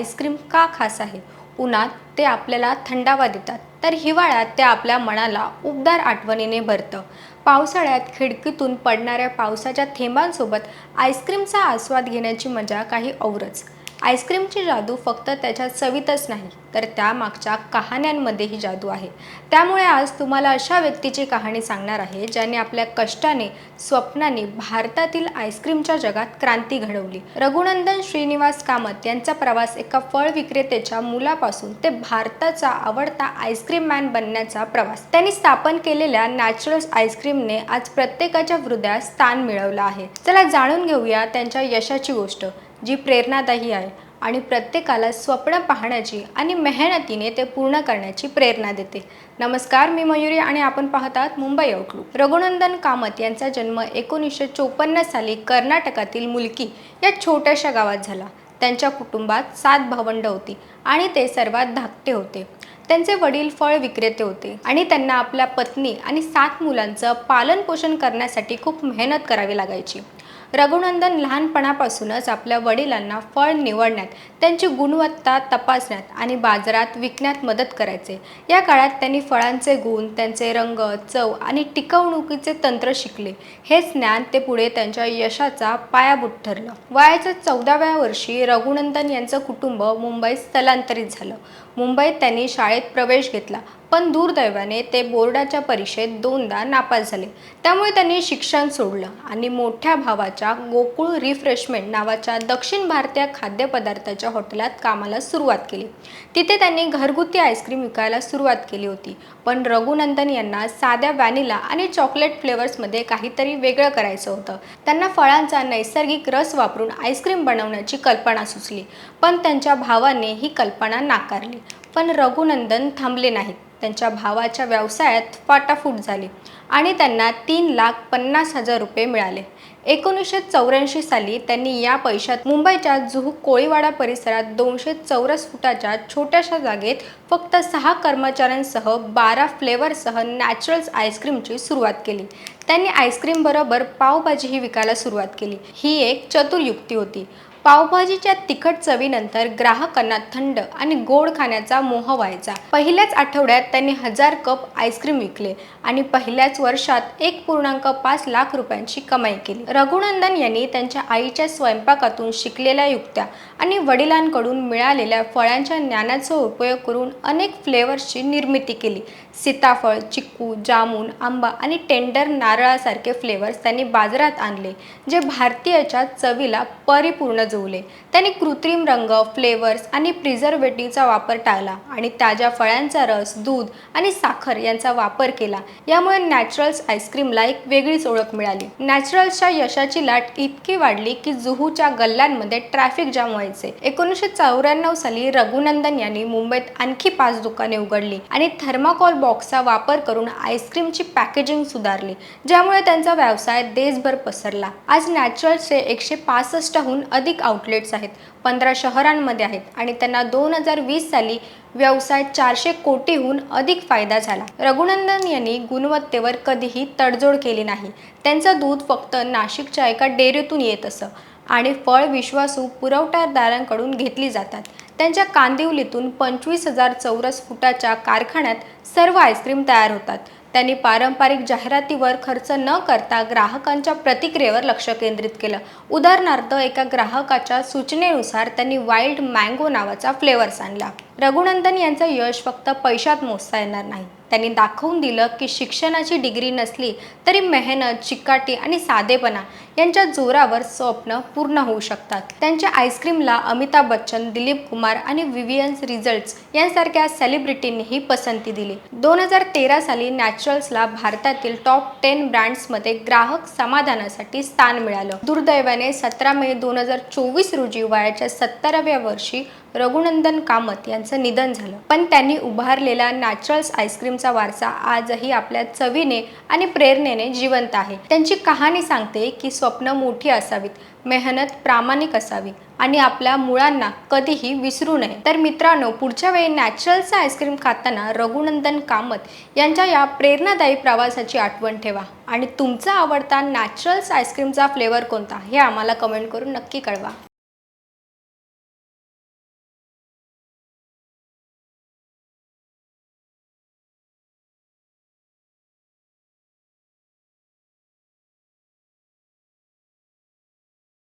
Ice cream का खास आहे? उन्हात ते आपल्याला थंडावा देतात. तर हिवाळ्यात ते आपल्या मनाला उबदार आठवणीने भरतं. पावसाळ्यात खिडकीतून पडणाऱ्या पावसाच्या थेंबांसोबत आईस्क्रीमचा आस्वाद घेण्याची मजा काही औरच. आईस्क्रीमची जादू फक्त त्याच्या चवीतच नाही तर त्यामागच्या कहाण्यांमध्येही जादू आहे. त्यामुळे आज तुम्हाला अशा व्यक्तीची कहाणी सांगणार आहे ज्याने आपल्या कष्टाने स्वप्नाने भारतातील आईस्क्रीमच्या जगात क्रांती घडवली. रघुनंदन श्रीनिवास कामत यांचा प्रवास एका फळ विक्रेत्याच्या मुलापासून ते भारताचा आवडता आईस्क्रीम मॅन बनण्याचा प्रवास. त्यांनी स्थापन केलेल्या नॅचरल्स आईस्क्रीमने आज प्रत्येकाच्या हृदयात स्थान मिळवलं आहे. चला जाणून घेऊया त्यांच्या यशाची गोष्ट. जी प्रेरणादायी आहे आणि प्रत्येकाला स्वप्न पाहण्याची आणि मेहनतीने ते पूर्ण करण्याची प्रेरणा देते. नमस्कार मी मयुरी आणि आपण पाहतात मुंबई आउटलुक रघुनंदन कामत यांचा जन्म एकोणीसशे चोपन्न साली कर्नाटकातील मुलकी या छोट्याशा गावात झाला. त्यांच्या कुटुंबात सात भावंड होती आणि ते सर्वात धाकटे होते. त्यांचे वडील फळ विक्रेते होते आणि त्यांना आपल्या पत्नी आणि सात मुलांचं पालनपोषण करण्यासाठी खूप मेहनत करावी लागायची. रघुनंदन लहानपणापासूनच आपल्या वडिलांना फळ निवडण्यात त्यांची गुणवत्ता तपासण्यात आणि बाजारात विकण्यात मदत करायचे. या काळात त्यांनी फळांचे गुण त्यांचे रंग चव आणि टिकवणुकीचे तंत्र शिकले. हेच ज्ञान ते पुढे त्यांच्या यशाचा पायाभूत ठरलं. वयाच्या चौदाव्या वर्षी रघुनंदन यांचं कुटुंब मुंबईत स्थलांतरित झालं. मुंबईत त्यांनी शाळेत प्रवेश घेतला पण दुर्दैवाने ते बोर्डाच्या परीक्षेत दोनदा नापास झाले. त्यामुळे त्यांनी शिक्षण सोडलं आणि मोठ्या भावाच्या गोकुळ रिफ्रेशमेंट नावाच्या दक्षिण भारतीय खाद्यपदार्थाच्या हॉटेलात कामाला सुरुवात केली. तिथे त्यांनी घरगुती आईस्क्रीम विकायला सुरुवात केली होती पण रघुनंदन यांना साध्या व्हॅनिला आणि चॉकलेट फ्लेवर्समध्ये काहीतरी वेगळं करायचं होतं. त्यांना फळांचा नैसर्गिक रस वापरून आईस्क्रीम बनवण्याची कल्पना सुचली पण त्यांच्या भावाने ही कल्पना नाकारली. पण रघुनंदन थांबले नाहीत. त्यांच्या भावाच्या व्यवसायात फाटाफूट झाली आणि त्यांना तीन लाख पन्नास हजार रुपये मिळाले. एकोणीसशे चौऱ्याऐंशी साली त्यांनी या पैशात मुंबईच्या जुहू कोळीवाडा परिसरात दोनशे चौरस फुटाच्या छोट्याशा जागेत फक्त सहा कर्मचाऱ्यांसह बारा फ्लेवरसह नॅचरल्स आईस्क्रीमची सुरुवात केली. त्यांनी आईस्क्रीमबरोबर पावभाजीही विकायला सुरुवात केली. ही एक चतुर युक्ती होती. पावभाजीच्या तिखट चवीनंतर ग्राहकांना थंड आणि गोड खाण्याचा मोह व्हायचा. पहिल्याच आठवड्यात त्यांनी हजार कप आईस्क्रीम विकले आणि पहिल्याच वर्षात एक पूर्णांक पाच लाख रुपयांची कमाई केली. रघुनंदन यांनी त्यांच्या आईच्या स्वयंपाकातून शिकलेल्या युक्त्या आणि वडिलांकडून मिळालेल्या फळांच्या ज्ञानाचा उपयोग करून अनेक फ्लेवर्सची निर्मिती केली. सीताफळ चिक्कू जामून आंबा आणि टेंडर नारळासारखे फ्लेवर्स त्यांनी बाजारात आणले जे भारतीयाच्या चवीला परिपूर्ण गजवले त्यांनी कृत्रिम रंग फ्लेवर्स आणि प्रिझर्वेटिव्हचा वापर टाळला आणि ताज्या फळांचा रस दूध आणि साखर यांचा वापर केला. यामुळे नॅचरल्स आईस्क्रीमला एक वेगळीच ओळख मिळाली. नॅचरल्सच्या यशाची लाट इतकी वाढली की जुहूच्या गल्ल्यांमध्ये ट्रॅफिक जाम व्हायचे. एकोणीसशे चौऱ्याण्णव साली रघुनंदन यांनी मुंबईत आणखी पाच दुकाने उघडली आणि थर्माकॉल बॉक्सचा वापर करून आईस्क्रीमची पॅकेजिंग सुधारली ज्यामुळे त्यांचा व्यवसाय देशभर पसरला. आज नॅचरल्सचे एकशे पासष्टहून अधिक आउटलेट्स आहेत पंधरा शहरांमध्ये आहेत आणि त्यांना दोन हजार वीस साली व्यवसाय चारशे कोटीहून अधिक फायदा झाला. रघुनंदन यांनी गुणवत्तेवर कधीही तडजोड केली नाही. त्यांचं दूध फक्त नाशिकच्या एका डेअरीतून येत असं. आणि फळ विश्वासू पुरवठादारांकडून घेतली जातात. त्यांच्या कांदिवलीतून पंचवीस हजार चौरस फुटाच्या कारखान्यात सर्व आईस्क्रीम तयार होतात. त्यांनी पारंपरिक जाहिरातीवर खर्च न करता ग्राहकांच्या प्रतिक्रियेवर लक्ष केंद्रित केलं. उदाहरणार्थ एका ग्राहकाच्या सूचनेनुसार त्यांनी वाईल्ड मँगो नावाचा फ्लेवर्स आणला. रघुनंदन यांचं यश फक्त पैशात मोजता येणार नाही. त्यांनी दाखवून दिलं की शिक्षणाची डिग्री नसली तरी मेहनत चिकाटी आणि साधेपणा यांच्या जोरावर स्वप्न पूर्ण होऊ शकतात. त्यांच्या आईस्क्रीमला अमिताभ बच्चन दिलीप कुमार आणि विवियन्स रिझल्ट्स यांसारख्या सेलिब्रिटींनीही पसंती दिली. दोन हजार तेरा साली नॅचरल्सला भारतातील टॉप टेन ब्रँड्समध्ये ग्राहक समाधानासाठी स्थान मिळालं. दुर्दैवाने सतरा मे दोन हजार चोवीस रोजी वयाच्या सत्तराव्या वर्षी रघुनंदन कामत यांचं निधन झालं. पण त्यांनी उभारलेला नॅचरल्स आईस्क्रीमचा वारसा आजही आपल्या चवीने आणि प्रेरणेने जिवंत आहे. त्यांची कहाणी सांगते की स्वप्न मोठी असावीत मेहनत प्रामाणिक असावी आणि आपल्या मुळांना कधीही विसरू नये. तर मित्रांनो पुढच्या वेळी नॅचरल्स आईस्क्रीम खाताना रघुनंदन कामत यांच्या या प्रेरणादायी प्रवासाची आठवण ठेवा. आणि तुमचा आवडता नॅचरल्स आईस्क्रीमचा फ्लेवर कोणता हे आम्हाला कमेंट करून नक्की कळवा.